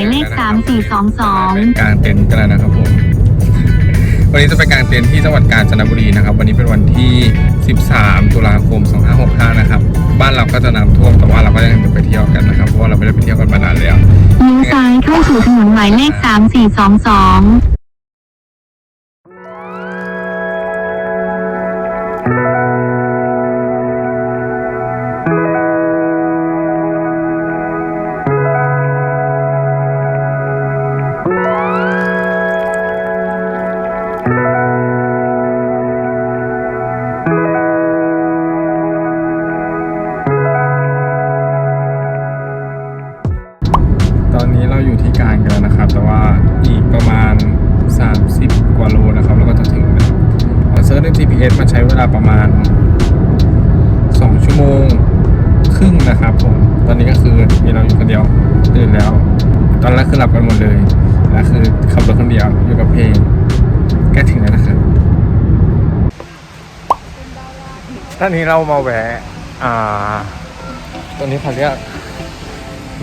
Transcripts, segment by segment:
สู่ถนนหมายเลข3422กลางเต็นท์กันแล้วนะครับผมวันนี้จะไปกลางเต็นท์ที่จังหวัดกาญจนบุรีนะครับ วันนี้เป็นวันที่ 13 ตุลาคม 2565 นะครับ บ้านเราก็จะน้ำท่วมแต่ว่าเราก็ยังจะไปเที่ยวกันนะครับ เพราะว่าเราไม่ได้ไปเที่ยวกันมานานแล้ว เลี้ยวซ้ายเข้าสู่ถนนหมายเลข3422ต คือหลับกันหมดเลย แล้วคือขับรถคนเดียวอยู่กับเพลงใกล้ถึงแล้วนะครับ ตอนนี้เรามาแวะ อ่าตัวนี้เขาเรียก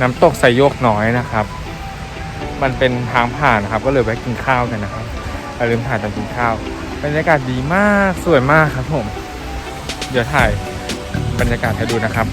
น้ำตกไซโยกน้อยนะครับ มันเป็นทางผ่านนะครับ ก็เลยแวะกินข้าวกันนะครับอย่าลืมถ่ายตอนกินข้าว บรรยากาศดีมาก สวยมากครับผม เดี๋ยวถ่ายบรรยากาศให้ดูนะครับ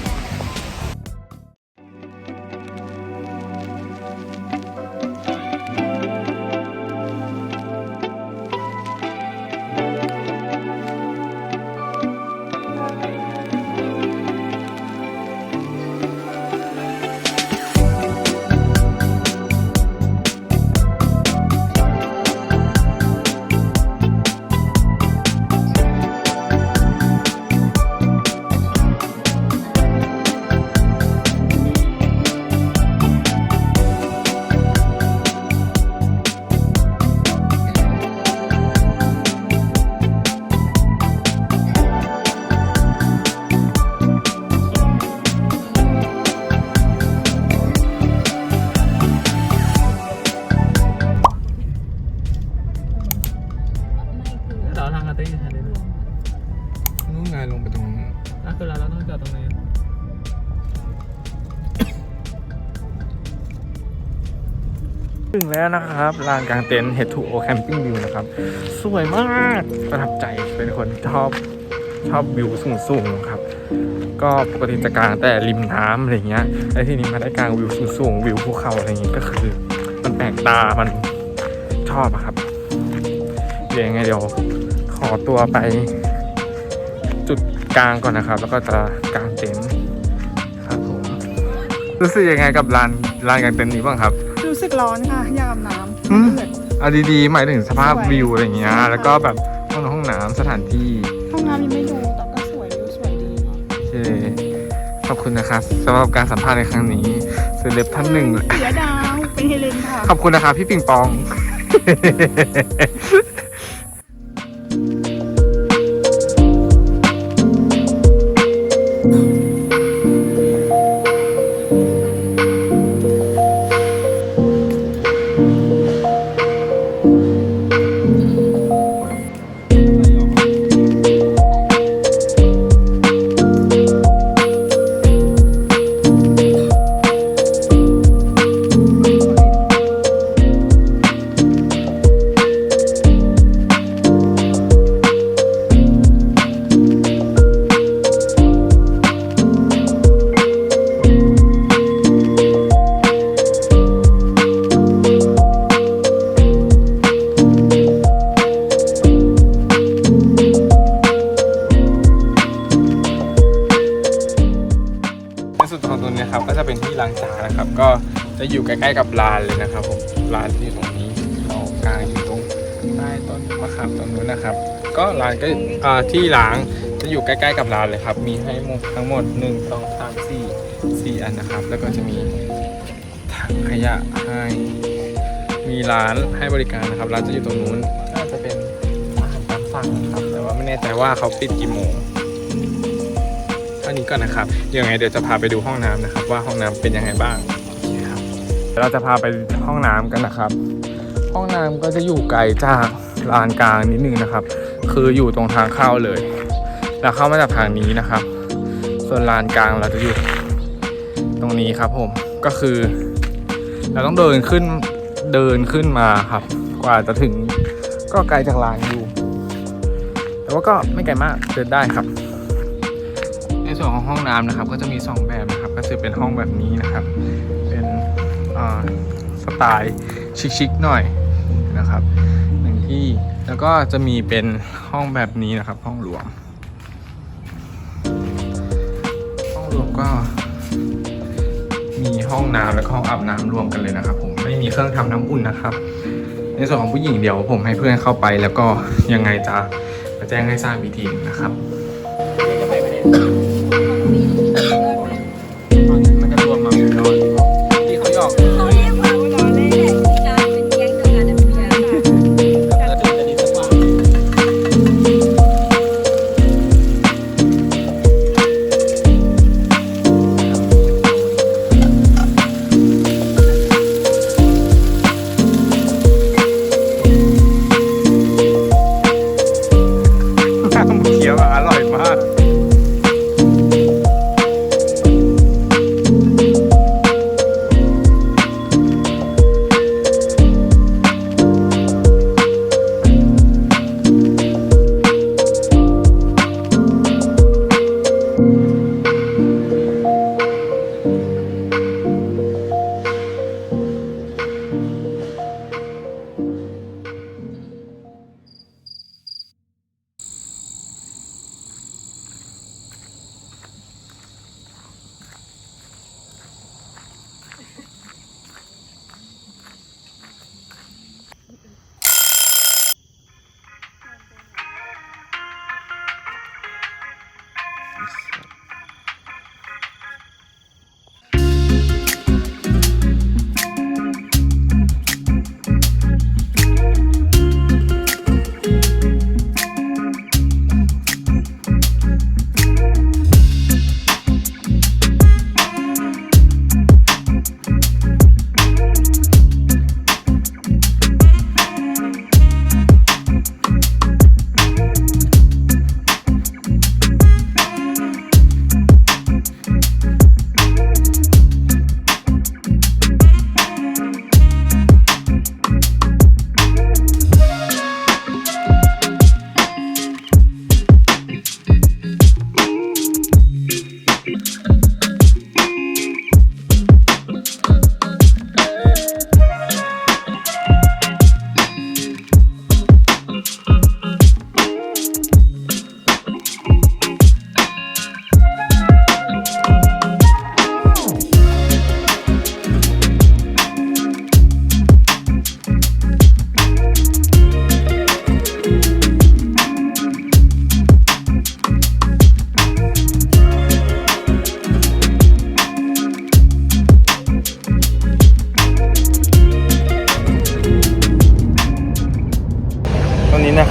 แล้วนะครับลานกลางเต็นท์ Head to O Camping View นะครับ สวยมากประทับใจเป็นคนชอบชอบวิวสูงๆครับ ก็ปกติจะกลางแต่ริมน้ำอะไรเงี้ยแต่ที่นี้มาได้กลางวิวสูงๆวิวภูเขาอะไรเงี้ยก็คือ มันแปลกตามันชอบอะครับเดี๋ยวยังไงเดี๋ยวขอตัวไป จุดกลางก่อนนะครับ แล้วก็จะกางเต็นท์ครับผมรู้สึกยังไงกับลานลานกลางเต็นท์นี้บ้างครับ รู้สึกร้อนค่ะอยากอาบน้อืมำเดือด เอาดีๆหมายถึงสภาพสวยวิวอะไรอย่างเงี้ยใช่ค่ะแล้วก็แบบห้องน้ำห้องน้ำสถานที่ห้องน้ำยังไม่ดูแต่ก็สวยวิวสวยดีโอเคขอบคุณนะครับสำหรับการสัมภาษณ์ในครั้งนี้เซเลบท่านหนึ่ง เสียดาวเป็นเฮเลนค่ะ ขอบคุณนะครับพี่ปิงปอง ที่ล้างจานะครับ ก็จะอยู่ใกล้ๆกับลานเลยนะครับผมลานที่ตรงนี้เรากลางอยู่ตรงใต้ต้นมะขามต้นนู้นนะครับ ก็ลานก็ที่หล้างจะอยู่ใกล้ๆกับลานเลยครับ มีให้หมดทั้งหมด 1 2 3 4 4 อันนะครับ แล้วก็จะมีถังขยะให้มีร้านให้บริการนะครับ ร้านจะอยู่ตรงนู้นน่าจะเป็นอาหารตามสั่งนะครับ แต่ว่าไม่แน่ใจว่าเขาปิดกี่โมง เท่านี้ก่อนนะครับเดี๋ยวยังไงเดี๋ยวจะพาไปดูห้องน้ำนะครับ ว่าห้องน้ำเป็นยังไงบ้างเคครับเดี๋ยวเราจะพาไปห้องน้ำกันนะครับ ห้องน้ำก็จะอยู่ไกลจากลานกลางนิดนึงนะครับ คืออยู่ตรงทางเข้าเลยแล้วเข้ามาจากทางนี้นะครับ ส่วนลานกลางเราจะอยู่ตรงนี้ครับผมก็คือ เราต้องเดินขึ้นเดินขึ้นมาครับ กว่าจะถึงก็ไกลจากลานอยู่ แต่ว่าก็ไม่ไกลมากเดินได้ครับ ในส่วนของห้องน้ำนะครับ ก็จะมี 2 แบบนะครับ ก็จะเป็นห้องแบบนี้นะครับ เป็นสไตล์ชิคๆหน่อยนะครับหนึ่งที่แล้วก็จะมีเป็นห้องแบบนี้นะครับ ห้องรวม ห้องรวมก็ มีห้องน้ำและห้องอาบน้ำรวมกันเลยนะครับ ผมไม่มีเครื่องทำน้ำอุ่นนะครับ ในส่วนของผู้หญิงเดี๋ยวผมให้เพื่อนเข้าไปแล้วก็ยังไงจะมาแจ้งให้ทราบอีกทีนะครับ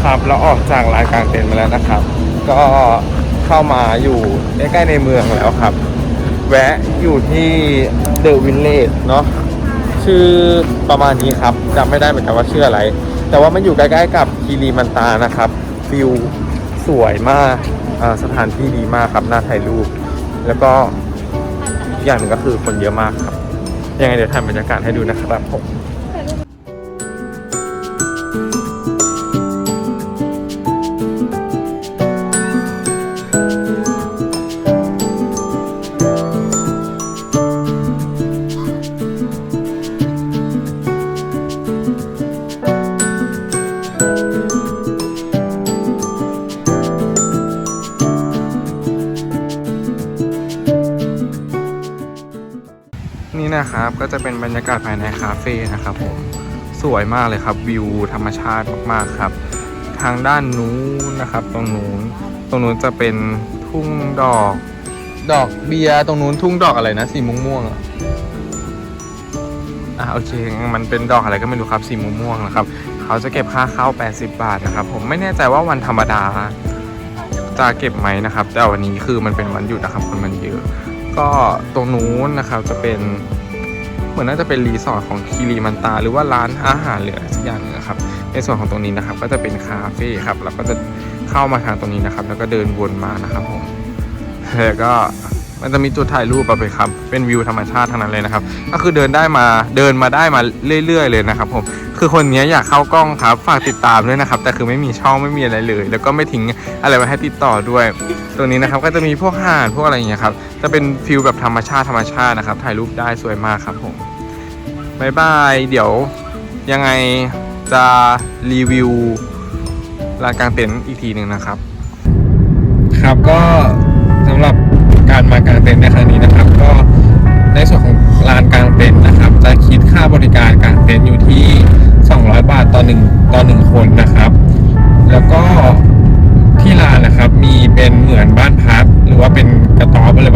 นะครับ เราออกจากลานกลางเต็นท์มาแล้วนะครับ ก็เข้ามาอยู่ใกล้ๆในเมืองแล้วครับ แวะอยู่ที่เดอะวินเลจเนาะชื่อประมาณนี้ครับจำไม่ได้เหมือนกันว่าชื่ออะไร แต่ว่ามันอยู่ใกล้ๆกับคีรีมันตานะครับฟิลสวยมากสถานที่ดีมากครับน่าถ่ายรูป แล้วก็อีกอย่างหนึ่งก็คือคนเยอะมากครับ ยังไงเดี๋ยวถ่ายบรรยากาศให้ดูนะครับผม นะครับก็จะเป็นบรรยากาศภายในคาเฟ่นะครับผมสวยมากเลยครับวิวธรรมชาติมากๆครับ ทางด้านนู้นนะครับ ตรงนู้นตรงนู้นจะเป็นทุ่งดอก ดอกเบียร์ตรงนู้นทุ่งดอกอะไรนะสีม่วงม่วงอะอะโอเคมันเป็นดอกอะไรก็ไม่รู้ครับสีม่วงม่วงนะครับเขาจะเก็บค่าเข้า 80 บาทนะครับ ผมไม่แน่ใจว่าวันธรรมดาจะเก็บไหมนะครับ แต่วันนี้คือมันเป็นวันหยุดนะครับคนมันเยอะก็ตรงนู้นนะครับจะเป็น เหมือนน่าจะเป็นรีสอร์ทของคีรีมันตา หรือว่าร้านอาหารหรืออะไรสักอย่างหนึงครับ ในส่วนของตรงนี้นะครับ ก็จะเป็นคาเฟ่ครับ แล้วก็จะเข้ามาทางตรงนี้นะครับ แล้วก็เดินวนมานะครับผมแล้วก็ มันจะมีจุดถ่ายรูปไปครับ เป็นวิวธรรมชาติทั้งนั้นเลยนะครับ ก็คือเดินได้มาเดินมาได้มาเรื่อย ๆ เลยนะครับผม คือคนนี้อยากเข้ากล้องครับฝากติดตามด้วยนะครับ แต่คือไม่มีช่องไม่มีอะไรเลย แล้วก็ไม่ทิ้งอะไรไว้ให้ติดต่อด้วย ตรงนี้นะครับก็จะมีพวกห่านพวกอะไรอย่างเงี้ยครับ จะเป็นฟิลแบบธรรมชาติธรรมชาตินะครับ ถ่ายรูปได้สวยมากครับผมบายบาย เดี๋ยวยังไงจะรีวิวลานกลางเต็นท์อีกทีหนึ่งนะครับ ครับก็สำหรับ การมากางเต็นท์ในครั้งนี้นะครับ ก็ในส่วนของลานกางเต็นท์นะครับ จะคิดค่าบริการกางเต็นท์อยู่ที่ 200 บาทต่อหนึ่งต่อหนึ่งคนนะครับ แล้วก็ที่ลานนะครับมีเป็นเหมือนบ้านพักหรือว่าเป็นกระต๊อบอะไร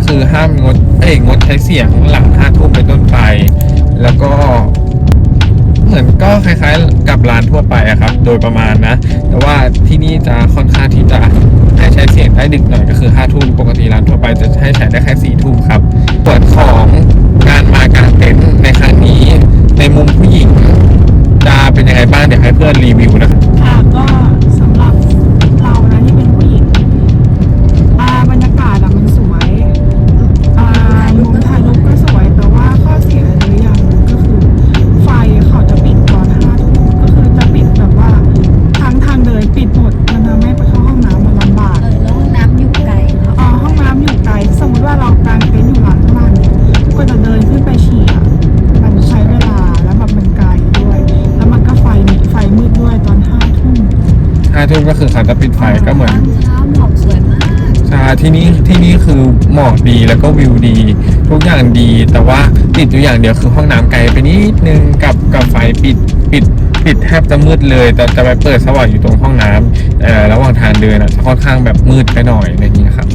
ก็คือห้ามงดเอ้ยงดใช้เสียงหลังห้าทุ่มเป็นต้นไป แล้วก็เหมือนก็คล้ายๆกับร้านทั่วไปอะครับ โดยประมาณนะ แต่ว่าที่นี่จะค่อนข้างที่จะให้ใช้เสียงได้ดึกหน่อยก็คือ5้าทุ่มปกติร้านทั่วไปจะให้ใช้ได้แค่สี่ทุ่มครับส่วนของการมากางเต็นท์ในครั้งนี้ ในมุมผู้หญิงจะเป็นยังไงบ้างเดี๋ยวให้เพื่อนรีวิวนะครับ คือเขาจะปิดไฟก็เหมือนตอน เช้าหมอกสวยมากใช่ที่นี่ที่นี่คือหมอกดีแล้วก็วิวดี ทุกอย่างดี แต่ว่าติดอยู่อย่างเดียวคือห้องน้ำไกลไปนิดนึงกับกับไฟปิดปิด ปิดแทบจะมืดเลยแต่จะไปเปิดสว่างอยู่ตรงห้องน้ำเอ่อระหว่างทางเดินอะจะค่อนข้างแบบมืดไปหน่อยอะไรอย่างเงี้ยครับ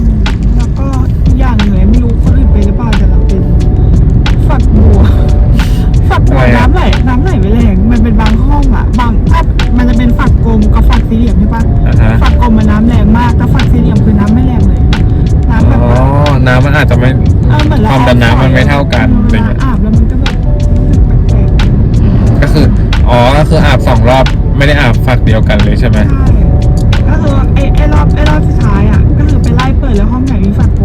อาจจะไม่เออเหมือนคเราวามดันน้ำมันไม่เท่ากันอะไรเงี้ย อาบแล้วมันก็แบบรู้สึกแปลกๆก็คือ อ๋อ ก็คืออาบสองรอบ ไม่ได้อาบฝักเดียวกันเลยใช่ไหม ใช่ก็คือไอ้ไอ้รอบไอ้รอบสุดท้ายอะก็คือไปไล่เปิดแล้วห้องไหนมีฝักผ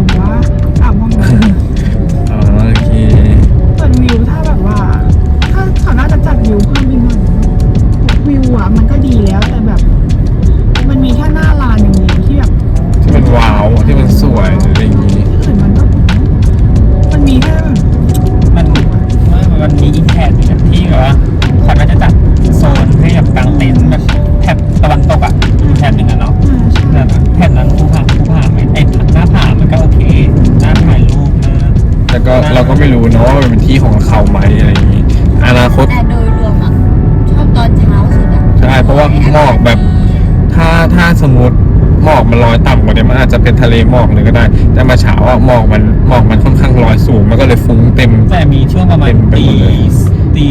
มว่ ก็เราก็ไม่รู้เนาะว่ามันเป็นที่ของเขาไหมอะไรอย่างงี้อนาคต แต่โดยรวมอะชอบตอนเช้าสุดอะใช่เพราะว่าหมอกแบบ ถ้าถ้าสมมติหมอกมันลอยต่ำกว่านี้มันอาจจะเป็นทะเลหมอกเลยก็ได้ แต่มาเช้าอะหมอกมันหมอกมันค่อนข้างลอยสูง มันก็เลยฟุ้งเต็ม แต่มีช่วงประมาณเต็มไปตีหมดเลย ตี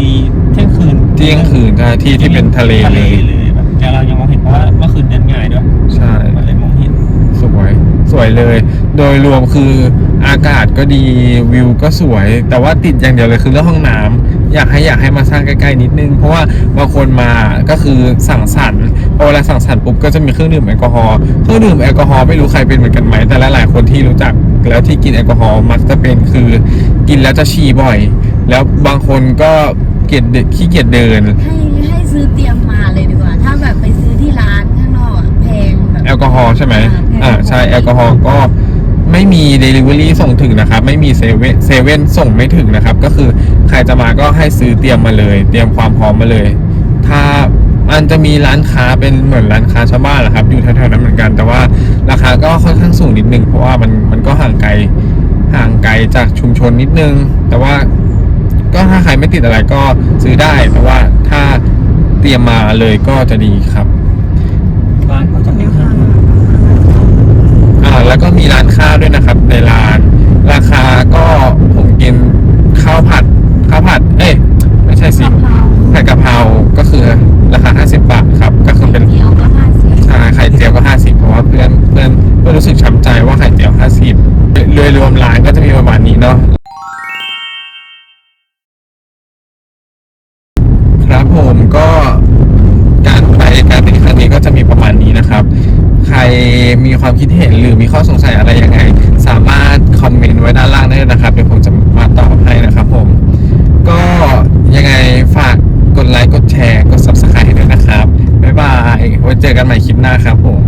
เที่ยงคืนเที่ยงคืนใช่ที่ที่เป็นทะเลทะเลเลยเลยแบบแต่เรายังมองเห็นเพราะว่าเมื่อคืนเดินง่ายด้วยใช่ มันเลยมองเห็นสวย สวยเลย โดยรวมคือ อากาศก็ดีวิวก็สวย แต่ว่าติดอย่างเดียวเลยคือเรื่องห้องน้ำอยากให้อยากให้มาสร้างใกล้ๆนิดนึง เพราะว่าบางคนมาก็คือสั่งสรรค์พอเวลาสั่งสรรค์ปุ๊บก็จะมีเครื่องดื่มแอลกอฮอล์เครื่องดื่มแอลกอฮอล์ไม่รู้ใครเป็นเหมือนกันไหมแต่หลายๆคนที่รู้จักแล้วที่กินแอลกอฮอล์มักจะเป็นคือกินแล้วจะฉี่บ่อย แล้วบางคนก็เกียจเดินขี้เกียจเดิน ให้ให้ซื้อเตรียมมาเลยดีกว่า ถ้าแบบไปซื้อที่ร้านข้างนอกอะแพงแบบแอลกอฮอล์ใช่ไหมอ่าอ่าใช่แอลกอฮอล์ก็ ไม่มี Delivery ส่งถึงนะครับ ไม่มีเซเว่นเซเว่นส่งไม่ถึงนะครับ ก็คือใครจะมาก็ให้ซื้อเตรียมมาเลย เตรียมความพร้อมมาเลย ถ้ามันจะมีร้านค้าเป็นเหมือนร้านค้าชาวบ้านแหละครับ อยู่แถวๆนั้นเหมือนกัน แต่ว่าราคาก็ค่อนข้างสูงนิดนึงเพราะว่ามันมันก็ห่างไกลห่างไกลจากชุมชนนิดนึง แต่ว่าก็ถ้าใครไม่ติดอะไรก็ซื้อได้ แต่ว่าถ้าเตรียมมาเลยก็จะดีครับร้าน แล้วก็มีร้านข้าวด้วยนะครับ ในร้าน ราคาก็ผมกินข้าวผัดข้าวผัด เอ้ยไม่ใช่สิผัดกะเพราก็คือราคา 50 บาท ความคิดเห็นหรือมีข้อสงสัยอะไรยังไง สามารถคอมเมนต์ไว้ด้านล่างได้นะครับเดี๋ยวผมจะมาตอบให้นะครับผม ก็ยังไงฝากกดไลค์กดแชร์กด subscribe ด้วยนะครับ บ๊ายบายไว้เจอกันใหม่คลิปหน้าครับผม